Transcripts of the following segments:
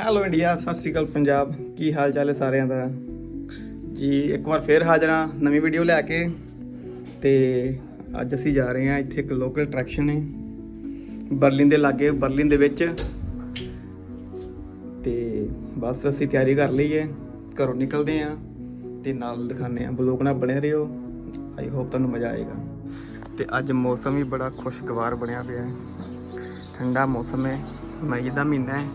Hello India ਸਤਿ ਸ਼੍ਰੀ ਅਕਾਲ ਪੰਜਾਬ। ਕੀ ਹਾਲ ਚਾਲ ਹੈ ਸਾਰਿਆਂ ਦਾ? ਜੀ, ਇੱਕ ਵਾਰ ਫੇਰ ਹਾਜ਼ਰ ਹਾਂ, ਨਵੀਂ ਵੀਡੀਓ ਲੈ ਕੇ। ਤੇ ਅੱਜ ਅਸੀਂ ਜਾ ਰਹੇ ਹਾਂ, ਇੱਥੇ ਇੱਕ ਲੋਕਲ ਅਟਰੈਕਸ਼ਨ ਹੈ। ਬਰਲਿਨ ਦੇ ਲਾਗੇ ਬਰਲਿਨ ਦੇ ਵਿੱਚ। ਤੇ ਬਸ ਅਸੀਂ ਤਿਆਰੀ ਕਰ ਲਈ ਹੈ। ਘਰੋਂ ਨਿਕਲਦੇ ਹਾਂ ਤੇ ਨਾਲ ਦਿਖਾਉਂਦੇ ਹਾਂ। ਬਲੌਗ ਨਾਲ ਬਣੇ ਰਹੋ। ਆਈ ਹੋਪ ਤੁਹਾਨੂੰ ਮਜ਼ਾ ਆਏਗਾ। ਤੇ ਅੱਜ ਮੌਸਮ ਵੀ ਬੜਾ ਖੁਸ਼ਗਵਾਰ ਬਣਿਆ ਪਿਆ ਹੈ। ਠੰਡਾ ਮੌਸਮ ਹੈ। ਮਈ ਦਾ ਮਹੀਨਾ ਹੈ।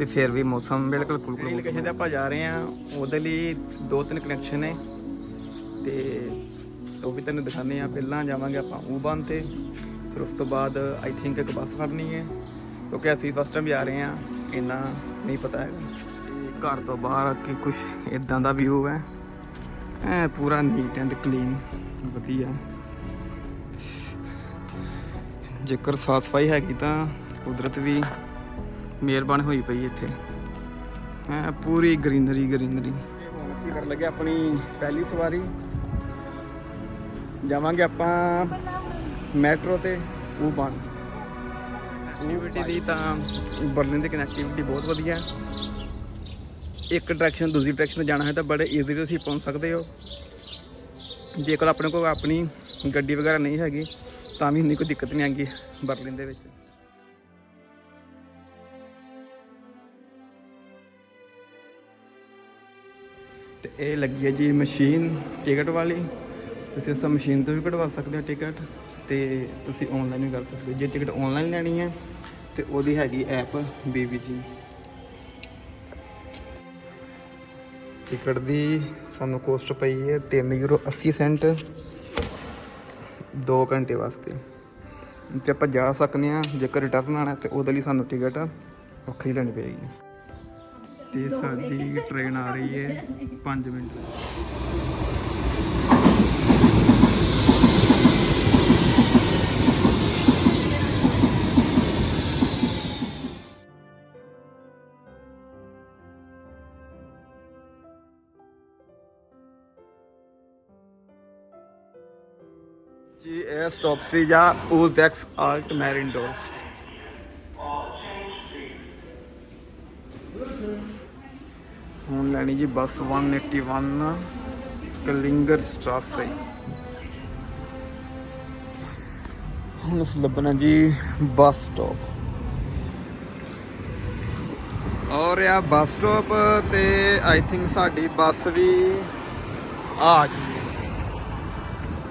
ਤੇ ਫਿਰ ਵੀ ਮੌਸਮ ਬਿਲਕੁਲ ਕੁਲਕੁਲ ਲੋਕੇਸ਼ਨ ਤੇ ਆਪਾਂ ਜਾ ਰਹੇ ਹਾਂ ਉਹਦੇ ਲਈ ਦੋ ਤਿੰਨ ਕਨੈਕਸ਼ਨ ਨੇ। ਤੇ ਉਹ ਵੀ ਤੈਨੂੰ ਦਿਖਾਉਂਦੇ ਆ ਪਹਿਲਾਂ ਜਾਵਾਂਗੇ ਆਪਾਂ ਊਬਨ ਤੇ ਫਿਰ ਉਸ ਤੋਂ ਬਾਅਦ ਆਈ ਥਿੰਕ ਇੱਕ ਬੱਸ ਫੜਨੀ ਹੈ ਕਿਉਂਕਿ ਅਸੀਂ ਫਸਟ ਟਾਈਮ ਜਾ ਰਹੇ ਹਾਂ ਇੰਨਾ ਨਹੀਂ ਪਤਾ ਹੈਗਾ। ਘਰ ਤੋਂ ਬਾਹਰ ਕਿ ਕੁਝ ਇਦਾਂ ਦਾ ਵਿਊ ਹੈ। ਐ ਪੂਰਾ ਨੀਟ ਐਂਡ ਕਲੀਨ ਵਧੀਆ। ਜੇਕਰ ਸਾਫ਼ ਸਫ਼ਾਈ ਹੈਗੀ ਤਾਂ ਕੁਦਰਤ ਵੀ ਮਿਹਰਬਾਨ ਹੋਈ ਪਈ ਇੱਥੇ। ਹੈ ਪੂਰੀ ਗ੍ਰੀਨਰੀ ਗ੍ਰੀਨਰੀ। ਹੁਣ ਅਸੀਂ ਕਰਨ ਲੱਗੇ ਆਪਣੀ ਪਹਿਲੀ ਸਵਾਰੀ। ਜਾਵਾਂਗੇ ਆਪਾਂ ਮੈਟਰੋ ਤੇ ਊਬਾਨ ਕਨੈਕਟੀਵਿਟੀ ਦੀ ਤਾਂ ਬਰਲਿਨ ਦੀ ਕਨੈਕਟੀਵਿਟੀ ਬਹੁਤ ਵਧੀਆ। ਹੈ ਇੱਕ ਡਾਇਰੈਕਸ਼ਨ ਦੂਜੀ ਡਾਇਰੈਕਸ਼ਨ ਜਾਣਾ ਹੈ ਤਾਂ ਬੜੇ ਈਜ਼ੀਲੀ ਤੁਸੀਂ ਪਹੁੰਚ ਸਕਦੇ ਹੋ। ਜੇਕਰ ਆਪਣੇ ਕੋਲ ਆਪਣੀ ਗੱਡੀ ਵਗੈਰਾ ਨਹੀਂ ਹੈਗੀ ਤਾਂ ਵੀ ਇੰਨੀ ਕੋਈ ਦਿੱਕਤ ਨਹੀਂ ਆਂਗੀ ਬਰਲਿਨ ਦੇ ਵਿੱਚ। ਤੇ ਇਹ ਲੱਗੀ ਹੈ ਜੀ ਮਸ਼ੀਨ, ਟਿਕਟ ਵਾਲੀ। ਤੁਸੀਂ ਇਸ ਮਸ਼ੀਨ ਤੋਂ ਵੀ ਕਢਵਾ ਸਕਦੇ ਹੋ ਟਿਕਟ ਤੇ ਤੁਸੀਂ ਆਨਲਾਈਨ ਵੀ ਕਰ ਸਕਦੇ ਹੋ। ਜੇ ਟਿਕਟ ਆਨਲਾਈਨ ਲੈਣੀ ਹੈ ਤੇ ਉਹਦੀ ਹੈਗੀ ਐਪ BBG ਟਿਕਟ ਦੀ ਸਾਨੂੰ ਕੋਸਟ ਪਈ ਹੈ 3 ਯੂਰੋ 80 ਸੈਂਟ 2 ਘੰਟੇ ਵਾਸਤੇ। ਜੇ ਆਪਾਂ ਜਾ ਸਕਦੇ ਹਾਂ, ਜੇਕਰ ਰਿਟਰਨ ਆਣਾ ਤੇ ਉਹਦੇ ਲਈ ਸਾਨੂੰ ਟਿਕਟ ਵੱਖਰੀ ਲੈਣੀ ਪਏਗੀ। ਤੇ ਸਾਡੀ ਟ੍ਰੇਨ ਆ ਰਹੀ ਹੈ 5 ਮਿੰਟ ਜੀ, ਇਹ ਸਟਾਪ ਸੀ ਜਾਂ ਓਜ਼ੈਕਸ ਆਲਟ ਮੈਰਿੰਡੋਸ ਹੁਣ ਲੈਣੀ ਜੀ ਬੱਸ 181 ਕਲਿੰਗਰ ਸਟ੍ਰਾਸੇ ਹੁਣ ਅਸੀਂ ਲੱਭਣਾ ਜੀ ਬੱਸ ਸਟਾਪ। ਔਰ ਇਹ ਬੱਸ ਸਟਾਪ ਤੇ ਆਈ ਥਿੰਕ ਸਾਡੀ ਬੱਸ ਵੀ ਆ ਗਈ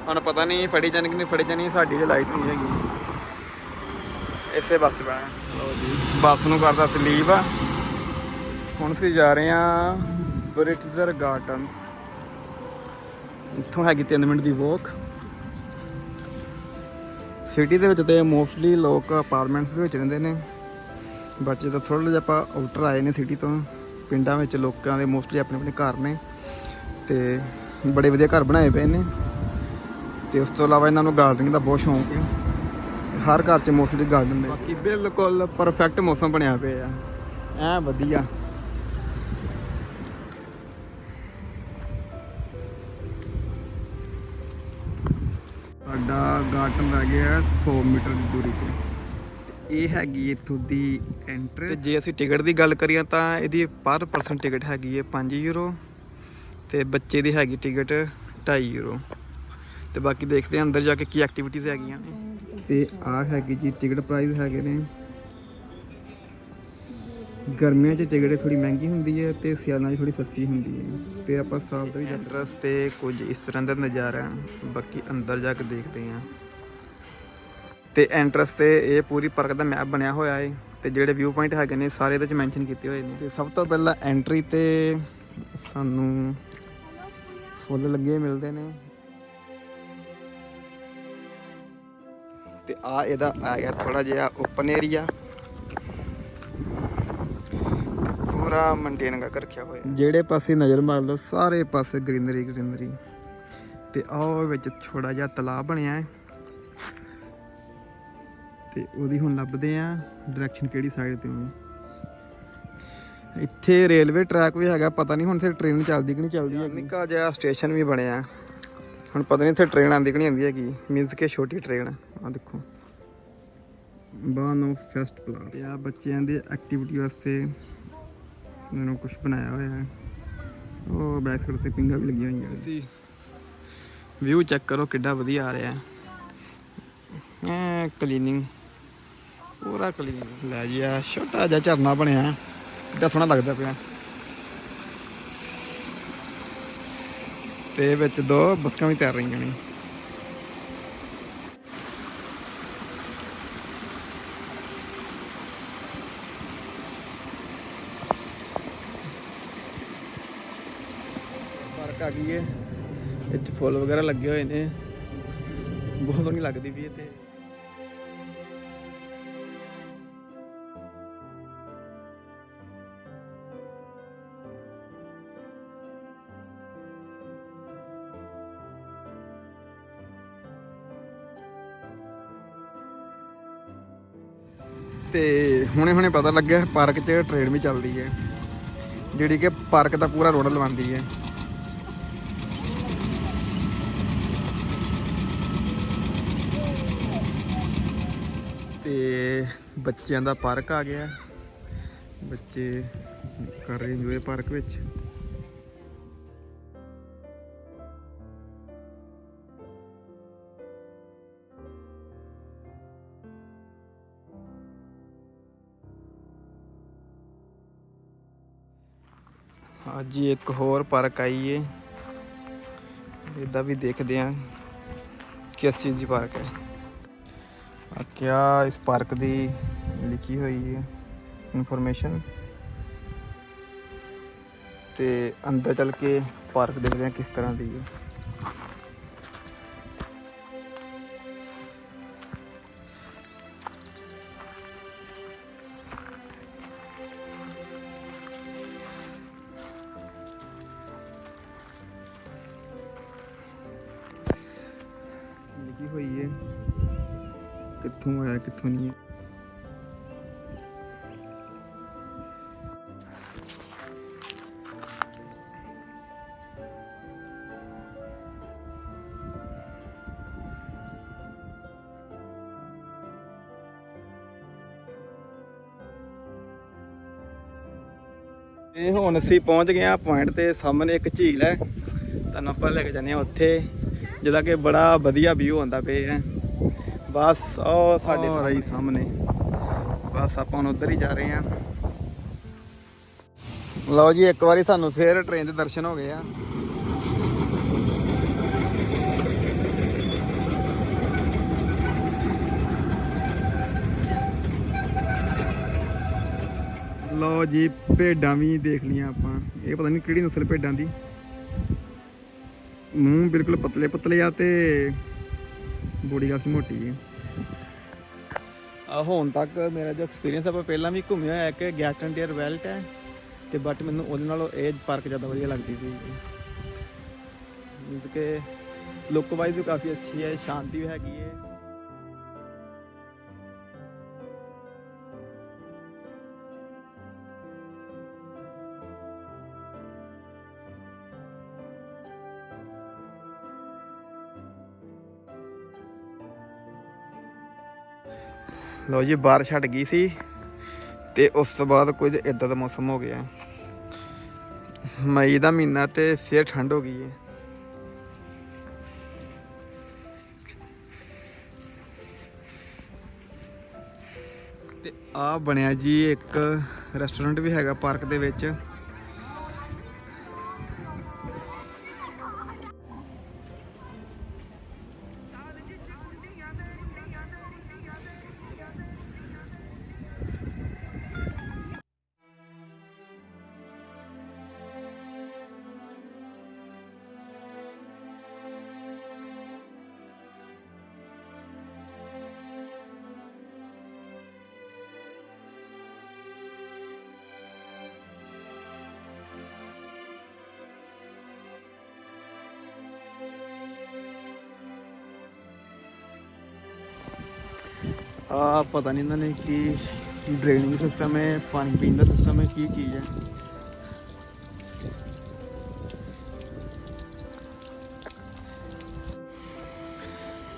ਹੁਣ ਪਤਾ ਨਹੀਂ ਫੜੀ ਜਾਣੀ ਕਿ ਨਹੀਂ ਫੜੀ ਜਾਣੀ ਸਾਡੀ ਤੇ ਲਾਈਟ ਨਹੀਂ ਹੈਗੀ। ਇਸੇ ਬੱਸ ਪੈਣਾ ਲਓ ਜੀ। ਬੱਸ ਨੂੰ ਕਰਦਾ ਸਲੀਪ ਆ ਹੁਣ ਅਸੀਂ ਜਾ ਰਹੇ ਹਾਂ ਬ੍ਰਿਟਜ਼ਰ ਗਾਰਡਨ ਇੱਥੋਂ ਹੈਗੀ 3 ਮਿੰਟ ਦੀ ਵਾਕ ਸਿਟੀ ਦੇ ਵਿੱਚ ਤੇ ਮੋਸਟਲੀ ਲੋਕ ਅਪਾਰਟਮੈਂਟਸ ਦੇ ਵਿੱਚ ਰਹਿੰਦੇ ਨੇ। ਬਟ ਜਦੋਂ ਥੋੜਾ ਜਿਹਾ ਆਪਾਂ ਆਊਟਰ ਆਏ ਨੇ ਸਿਟੀ ਤੋਂ ਪਿੰਡਾਂ ਵਿੱਚ ਲੋਕਾਂ ਦੇ ਮੋਸਟਲੀ ਆਪਣੇ ਆਪਣੇ ਘਰ ਨੇ। ਤੇ ਬੜੇ ਵਧੀਆ ਘਰ ਬਣਾਏ ਪਏ ਨੇ। ਤੇ ਉਸ ਤੋਂ ਇਲਾਵਾ ਇਹਨਾਂ ਨੂੰ ਗਾਰਡਨਿੰਗ ਦਾ ਬਹੁਤ ਸ਼ੌਂਕ ਹੈ। ਹਰ ਘਰ 'ਚ ਮੋਸਟਲੀ ਗਾਰਡਨ ਦੇ ਬਾਕੀ ਬਿਲਕੁਲ ਪਰਫੈਕਟ ਮੌਸਮ ਬਣਿਆ ਪਿਆ। ਆ ਐ ਵਧੀਆ। ਸਾਡਾ ਗਾਰਡਨ ਰਹਿ ਗਿਆ 100 ਮੀਟਰ ਦੀ ਦੂਰੀ ਤੇ। ਇਹ ਹੈਗੀ ਇੱਥੋਂ ਦੀ ਐਂਟਰੀ ਤੇ ਜੇ ਅਸੀਂ ਟਿਕਟ ਦੀ ਗੱਲ ਕਰੀਏ ਤਾਂ ਇਹਦੀ ਪਰ ਪਰਸਨ ਟਿਕਟ ਹੈਗੀ ਹੈ 5 ਯੂਰੋ ਤੇ ਬੱਚੇ ਦੀ ਹੈਗੀ ਟਿਕਟ 2.5 ਯੂਰੋ ਤੇ ਬਾਕੀ ਦੇਖਦੇ ਹਾਂ ਅੰਦਰ ਜਾ ਕੇ ਕੀ ਐਕਟੀਵਿਟੀਜ਼ ਹੈਗੀਆਂ ਨੇ। ਤੇ ਆ ਹੈਗੀ ਜੀ ਟਿਕਟ ਪ੍ਰਾਈਸ ਹੈਗੇ ਨੇ ਗਰਮੀਆਂ 'ਚ ਟਿਕਟ ਥੋੜੀ ਮਹਿੰਗੀ ਹੁੰਦੀ ਹੈ ਤੇ ਸਿਆਲਾਂ 'ਚ ਥੋੜੀ ਸਸਤੀ ਹੁੰਦੀ ਹੈ ਤੇ ਆਪਾਂ ਸਾਲ ਦਾ ਵੀ ਐਂਟਰਸ ਤੇ ਕੁਝ ਇਸ ਤਰ੍ਹਾਂ ਦਾ ਨਜ਼ਾਰਾ ਹੈ। ਬਾਕੀ ਅੰਦਰ ਜਾ ਕੇ ਦੇਖਦੇ ਹਾਂ। ਤੇ ਐਂਟਰਸ ਤੇ ਇਹ ਪੂਰੀ ਪਾਰਕ ਦਾ ਮੈਪ ਬਣਿਆ ਹੋਇਆ ਹੈ ਤੇ ਜਿਹੜੇ ਵਿਊ ਪੁਆਇੰਟ ਹੈਗੇ ਨੇ ਸਾਰੇ ਇਹਦੇ 'ਚ ਮੈਂਸ਼ਨ ਕੀਤੇ ਹੋਏ ਨੇ। ਤੇ ਸਭ ਤੋਂ ਪਹਿਲਾਂ ਐਂਟਰੀ ਤੇ ਸਾਨੂੰ ਫੁੱਲ ਲੱਗੇ ਮਿਲਦੇ ਨੇ। ਤੇ ਆ ਇਹਦਾ ਆ ਗਿਆ ਥੋੜਾ ਜਿਹਾ ਓਪਨ ਏਰੀਆ ਪੂਰਾ ਮੇਨਟੇਨ ਕਰਕੇ ਰੱਖਿਆ ਹੋਇਆ। ਜਿਹੜੇ ਪਾਸੇ ਨਜ਼ਰ ਮਾਰ ਲਓ ਸਾਰੇ ਪਾਸੇ ਗ੍ਰੀਨਰੀ ਗ੍ਰੀਨਰੀ। ਤੇ ਆਹ ਵਿੱਚ ਛੋੜਾ ਜਿਹਾ ਤਲਾਬ ਬਣਿਆ ਹੈ। ਤੇ ਉਹਦੀ ਹੁਣ ਲੱਭਦੇ ਆ ਡਾਇਰੈਕਸ਼ਨ ਕਿਹੜੀ ਸਾਈਡ ਤੇ ਹੋਣੀ। ਇੱਥੇ ਰੇਲਵੇ ਟਰੈਕ ਵੀ ਹੈਗਾ ਪਤਾ ਨਹੀਂ ਹੁਣ ਇੱਥੇ ਟ੍ਰੇਨ ਚੱਲਦੀ ਕਿ ਨਹੀਂ ਚੱਲਦੀ ਹੈ ਨਿੱਕਾ ਜਿਹਾ ਸਟੇਸ਼ਨ ਵੀ ਬਣਿਆ। ਹੁਣ ਪਤਾ ਨਹੀਂ ਇੱਥੇ ਟ੍ਰੇਨ ਆਉਂਦੀ ਕਿ ਨਹੀਂ ਆਉਂਦੀ ਹੈਗੀ। ਮੀਨਸ ਕਿ ਛੋਟੀ ਟ੍ਰੇਨ ਆ। ਦੇਖੋ। ਬਾਨੋ ਫੈਸਟ ਪਲਾਟ ਆ ਬੱਚਿਆਂ ਦੇ ਐਕਟੀਵਿਟੀ ਵਾਸਤੇ ਮੈਨੂੰ ਕੁਝ ਬਣਾਇਆ ਹੋਇਆ ਹੈ। ਉਹ ਬੈਕ ਸਾਈਡ ਤੇ ਪਿੰਗਾ ਵੀ ਲੱਗੀਆਂ ਹੋਈਆਂ ਤੁਸੀਂ ਵਿਊ ਚੈੱਕ ਕਰੋ ਕਿੱਡਾ ਵਧੀਆ ਆ ਰਿਹਾ ਹੈ। ਐ ਕਲੀਨਿੰਗ ਪੂਰਾ ਕਲੀਨਿੰਗ ਲੈ ਜੀ ਆ ਛੋਟਾ ਜਿਹਾ ਝਰਨਾ ਬਣਿਆ ਕਿੱਡਾ ਸੋਹਣਾ ਲੱਗਦਾ ਪਿਆ। ਤੇ ਵਿੱਚ ਦੋ ਬੱਕਾਂ ਵੀ ਤੈਰ ਰਹੀਆਂ ਨੇ ਪਾਰਕ ਆ ਗਈ ਏ ਵਿੱਚ ਫੁੱਲ ਵਗੈਰਾ ਲੱਗੇ ਹੋਏ ਨੇ। ਬਹੁਤ ਸੋਹਣੀ ਲੱਗਦੀ ਵੀ ਇਹ ਤੇ ਤੇ ਹੁਣੇ ਹੁਣੇ ਪਤਾ ਲੱਗਿਆ, ਪਾਰਕ 'ਚ ਟ੍ਰੇਨ ਵੀ ਚੱਲਦੀ ਹੈ। ਜਿਹੜੀ ਕਿ ਪਾਰਕ ਦਾ ਪੂਰਾ ਰੋਡ ਲਵਾਉਂਦੀ ਹੈ। ਤੇ ਬੱਚਿਆਂ ਦਾ ਪਾਰਕ ਆ ਗਿਆ। ਬੱਚੇ ਕਰ ਰਹੇ ਇੰਜੋਏ ਪਾਰਕ ਵਿੱਚ। ਅੱਜ ਇੱਕ ਹੋਰ ਪਾਰਕ ਆਈ ਏ। ਇਹਦਾ ਵੀ ਦੇਖਦੇ ਆਂ ਕਿਸ ਚੀਜ਼ ਦੀ ਪਾਰਕ ਹੈ। ਕਿਆ ਇਸ ਪਾਰਕ ਦੀ ਲਿਖੀ ਹੋਈ ਹੈ ਇਨਫੋਰਮੇਸ਼ਨ? ਤੇ ਅੰਦਰ ਚੱਲ ਕੇ ਪਾਰਕ ਦੇਖਦੇ ਹਾਂ ਕਿਸ ਤਰ੍ਹਾਂ ਦੀ ਹੈ। ਕਿੱਥੋਂ ਆਇਆ, ਕਿੱਥੋਂ ਨਹੀਂ ਹੈ ਇਹ ਹੁਣ ਅਸੀਂ ਪਹੁੰਚ ਗਏ ਆ ਪੁਆਇੰਟ ਤੇ ਸਾਹਮਣੇ ਇੱਕ ਝੀਲ ਹੈ। ਤੁਹਾਨੂੰ ਆਪਾਂ ਲੈ ਕੇ ਜਾਂਦੇ ਆ ਉੱਥੇ ਜਿਹਦਾ ਕਿ ਬੜਾ ਵਧੀਆ ਵਿਊ ਆਉਂਦਾ ਪਿਆ ਹੈ। ਬਸ ਉਹ ਸਾਡੇ ਰਹੀ ਸਾਹਮਣੇ। ਬਸ ਆਪਾਂ ਹੁਣ ਉਧਰ ਹੀ ਜਾ ਰਹੇ ਆ ਲਓ ਜੀ ਇੱਕ ਵਾਰੀ ਸਾਨੂੰ ਫੇਰ ਟ੍ਰੇਨ ਦੇ ਦਰਸ਼ਨ ਹੋ ਗਏ ਆ। ਲਓ ਜੀ ਭੇਡਾਂ ਵੀ ਦੇਖ ਲੀਆਂ ਆਪਾਂ। ਇਹ ਪਤਾ ਨਹੀਂ ਕਿਹੜੀ ਨਸਲ ਭੇਡਾਂ ਦੀ। ਮੂੰਹ ਬਿਲਕੁਲ ਪਤਲੇ ਪਤਲੇ ਆ ਤੇ ਬੋਡੀ ਕਾਫੀ ਮੋਟੀ ਹੈ ਹੁਣ ਤੱਕ ਮੇਰਾ ਜੋ ਐਕਸਪੀਰੀਅੰਸ ਹੈ ਮੈਂ ਪਹਿਲਾਂ ਵੀ ਘੁੰਮਿਆ ਹੋਇਆ ਕਿ ਗੈਟਨ ਡੀਅਰ ਵੈਲਟ ਹੈ ਤੇ ਬਟ ਮੈਨੂੰ ਉਹਦੇ ਨਾਲੋਂ ਇਹ ਪਾਰਕ ਜ਼ਿਆਦਾ ਵਧੀਆ ਲੱਗਦੀ ਸੀ। ਮੀਨਸ ਕਿ ਲੁੱਕ ਵਾਈਜ਼ ਵੀ ਕਾਫੀ ਅੱਛੀ ਹੈ, ਸ਼ਾਂਤੀ ਵੀ ਹੈਗੀ ਹੈ। ਲਓ ਜੀ ਬਾਰਿਸ਼ ਹਟ ਗਈ ਸੀ ਤੇ ਉਸ ਤੋਂ ਬਾਅਦ ਕੁਝ ਇਦਾਂ ਦਾ ਮੌਸਮ ਹੋ ਗਿਆ। ਮਈ ਦਾ ਮਹੀਨਾ ਤੇ ਫਿਰ ਠੰਡ ਹੋ ਗਈ ਹੈ ਤੇ ਆ ਬਣਿਆ ਜੀ ਇੱਕ ਰੈਸਟੋਰੈਂਟ ਵੀ ਹੈਗਾ ਪਾਰਕ ਦੇ ਵਿੱਚ। ਆ ਪਤਾ ਨਹੀਂ ਇਹਨਾਂ ਨੇ ਕੀ ਡਰੇਨਿੰਗ ਸਿਸਟਮ ਹੈ, ਪਾਣੀ ਪੀਣ ਦਾ ਸਿਸਟਮ ਹੈ, ਕੀ ਚੀਜ਼ ਹੈ।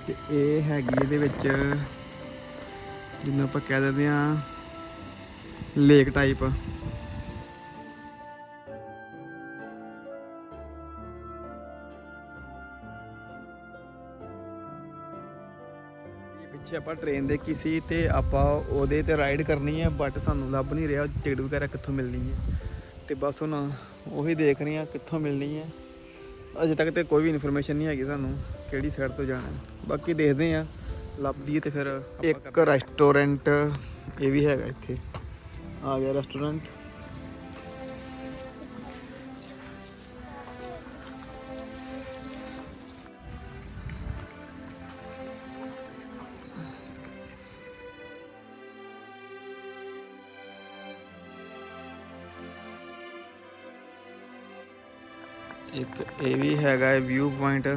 ਤੇ ਇਹ ਹੈਗੀ ਇਹਦੇ ਵਿੱਚ ਜਿਹਨੂੰ ਆਪਾਂ ਕਹਿ ਦਿੰਦੇ ਆ ਲੇਕ ਟਾਈਪ ਪਿੱਛੇ ਆਪਾਂ ਟ੍ਰੇਨ ਦੇਖੀ ਸੀ ਤੇ ਆਪਾਂ ਉਹਦੇ ਤੇ ਰਾਈਡ ਕਰਨੀ ਹੈ ਬਟ ਸਾਨੂੰ ਲੱਭ ਨਹੀਂ ਰਿਹਾ ਟਿਕਟ ਵਗੈਰਾ ਕਿੱਥੋਂ ਮਿਲਣੀ ਹੈ? ਤੇ ਬਸ ਹੁਣ ਉਹੀ ਦੇਖ ਰਹੇ ਹਾਂ ਕਿੱਥੋਂ ਮਿਲਣੀ ਹੈ। ਅਜੇ ਤੱਕ ਤੇ ਕੋਈ ਵੀ ਇਨਫੋਰਮੇਸ਼ਨ ਨਹੀਂ ਹੈਗੀ ਸਾਨੂੰ ਕਿਹੜੀ ਸਾਈਡ ਤੋਂ ਜਾਣਾ ਬਾਕੀ ਦੇਖਦੇ ਹਾਂ ਲੱਭਦੀ ਹੈ ਤੇ ਫਿਰ ਇੱਕ ਰੈਸਟੋਰੈਂਟ ਇਹ ਵੀ ਹੈਗਾ ਇੱਥੇ। ਆ ਗਿਆ ਰੈਸਟੋਰੈਂਟ ਇੱਕ ਇਹ ਵੀ ਹੈਗਾ ਹੈ ਵਿਊ ਪੁਆਇੰਟ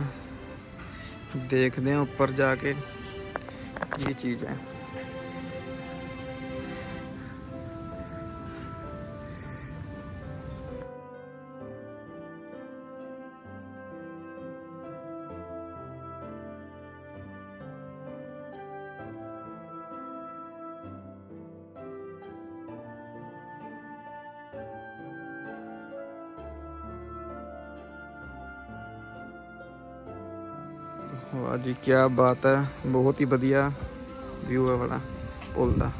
ਦੇਖਦੇ ਹਾਂ ਉੱਪਰ ਜਾ ਕੇ ਕੀ ਚੀਜ਼ ਹੈ। ਵਾਹ ਜੀ ਕੀ ਬਾਤ ਹੈ। ਬਹੁਤ ਹੀ ਵਧੀਆ ਵਿਊ ਹੈ ਵਾਲਾ ਪੁੱਲ ਦਾ।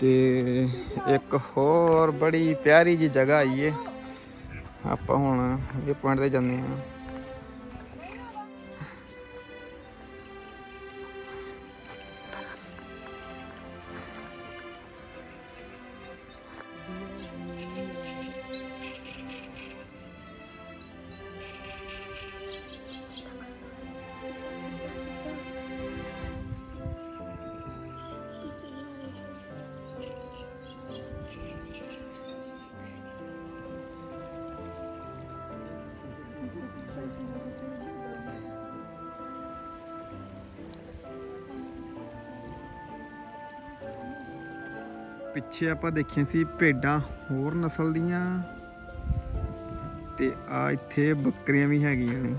ਤੇ ਇੱਕ ਹੋਰ ਬੜੀ ਪਿਆਰੀ ਜੀ ਜਗ੍ਹਾ ਆਈ ਏ। ਆਪਾਂ ਹੁਣ ਇਹ ਪੁਆਇੰਟ ਤੇ ਜਾਂਦੇ ਹਾਂ। ਪਿੱਛੇ ਆਪਾਂ ਦੇਖੀਆਂ ਸੀ ਭੇਡਾਂ ਹੋਰ ਨਸਲ ਦੀਆਂ ਤੇ ਆ ਇੱਥੇ ਬੱਕਰੀਆਂ ਵੀ ਹੈਗੀਆਂ ਨੇ।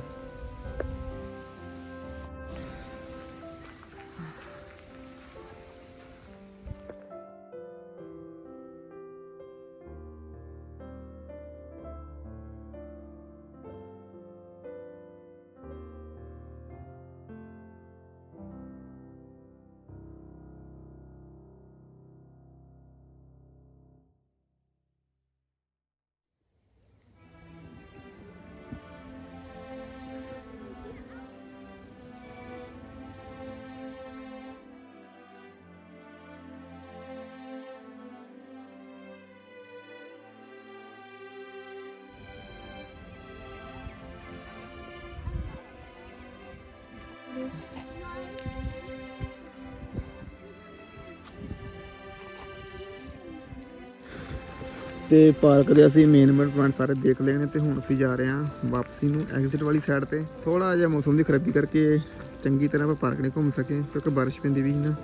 ਤੇ ਪਾਰਕ ਦੇ ਅਸੀਂ ਮੇਨ ਮੇਨ ਪੁਆਇੰਟ ਸਾਰੇ ਦੇਖ ਲਏ ਨੇ ਤੇ ਹੁਣ ਅਸੀਂ ਜਾ ਰਹੇ ਹਾਂ ਵਾਪਸੀ ਨੂੰ ਐਗਜ਼ਿਟ ਵਾਲੀ ਸਾਈਡ ਤੇ। ਥੋੜਾ ਜਿਹਾ ਮੌਸਮ ਦੀ ਖਰਾਬੀ ਕਰਕੇ ਚੰਗੀ ਤਰ੍ਹਾਂ ਆਪਾਂ ਪਾਰਕ ਨਹੀਂ ਘੁੰਮ ਸਕੇ ਕਿਉਂਕਿ ਬਾਰਿਸ਼ ਪੈਂਦੀ ਵੀ ਸੀ ਨਾ।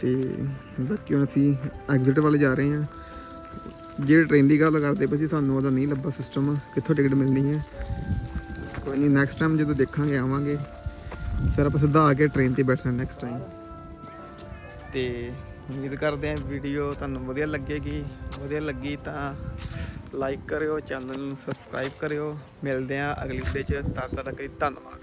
ਤੇ ਬਾਕੀ ਹੁਣ ਅਸੀਂ ਐਗਜ਼ਿਟ ਵੱਲ ਜਾ ਰਹੇ ਹਾਂ। ਜਿਹੜੇ ਟ੍ਰੇਨ ਦੀ ਗੱਲ ਕਰਦੇ ਪਏ ਸੀ ਸਾਨੂੰ ਉਹਦਾ ਨਹੀਂ ਲੱਭਾ ਸਿਸਟਮ ਕਿੱਥੋਂ ਟਿਕਟ ਮਿਲਣੀ ਹੈ। ਕੋਈ ਨਹੀਂ ਨੈਕਸਟ ਟਾਈਮ ਜਦੋਂ ਦੇਖਾਂਗੇ, ਆਵਾਂਗੇ। ਫਿਰ ਆਪਾਂ ਸਿੱਧਾ ਆ ਕੇ ਟ੍ਰੇਨ ਤੇ ਬੈਠਣਾ ਨੈਕਸਟ ਟਾਈਮ ਤੇ ਉਮੀਦ ਕਰਦੇ ਹਾਂ ਵੀਡੀਓ ਤੁਹਾਨੂੰ ਵਧੀਆ ਲੱਗੇਗੀ। ਵਧੀਆ ਲੱਗੀ ਤਾਂ ਲਾਈਕ ਕਰਿਓ ਚੈਨਲ ਨੂੰ ਸਬਸਕ੍ਰਾਈਬ ਕਰਿਓ। ਮਿਲਦੇ ਹਾਂ ਅਗਲੀ ਵੀਡੀਓ 'ਚ। ਤਦ ਤੱਕ ਲਈ ਧੰਨਵਾਦ।